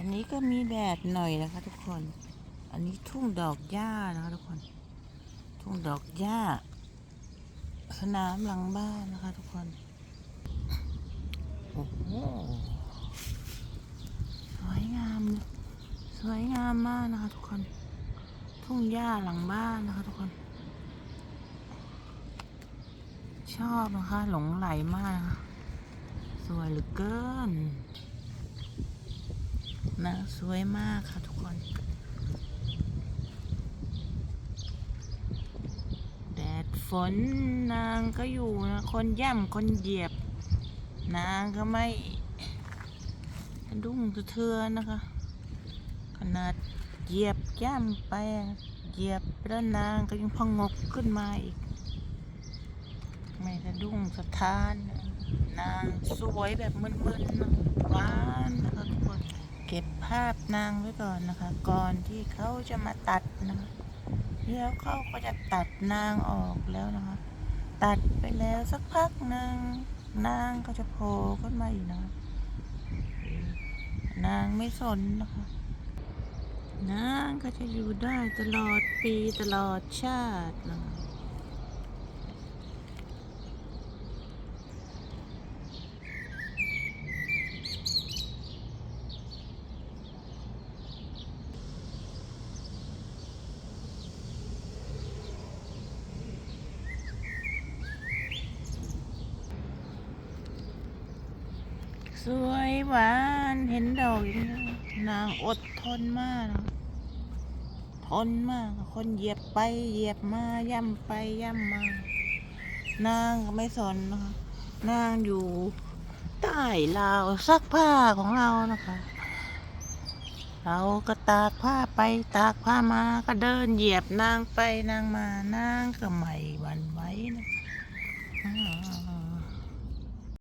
วันนี้ก็มีแดดหน่อยนะคะ ทุกคน อันนี้ทุ่งดอกหญ้านะคะทุกคน ทุ่งดอกหญ้า สนามหลังบ้านนะคะ ทุกคน โอ้โห สวยงามเลยสวยงามมากนะคะทุกคน ทุ่งหญ้าหลังบ้านนะคะ ทุกคน ชอบนะคะ หลงไหลมากนะคะสวยเหลือเกิน นะสวยมากค่ะทุกคน แดดฝนนางก็อยู่นะคนย่ำคนเหยียบ นางก็ไม่ดุ้งสะเทือนนะคะ ขนาดเหยียบย่ำไปเหยียบแล้วนางก็ยังพองกขึ้นมาอีก ไม่สะดุ้งสะท้าน นางสวยแบบมึนๆหวานนะคะทุกคน เก็บภาพนางไว้ก่อนนะคะ ก่อนที่เขาจะมาตัดนะคะเดี๋ยวเขาก็จะตัดนางออกแล้วนะคะ ตัดไปแล้วสักพักหนึ่งนางก็จะโผล่ขึ้นมาอีกนะะนางไม่สนนะคะ นางก็จะอยู่ได้ตลอดปีตลอดชาตินะคะ สวยหวานเห็นดอกอย่างนี้นางอดทนมากทนมาก คนเหยียบไปเหยียบมาย่ำไปย่ำมา นางก็ไม่สนนะคะนางอยู่ใต้ราวซักผ้าของเรานะคะ เราก็ตากผ้าไปตากผ้ามาก็เดินเหยียบนางไปนางมานางก็ไม่หวั่นไหวนะอ่า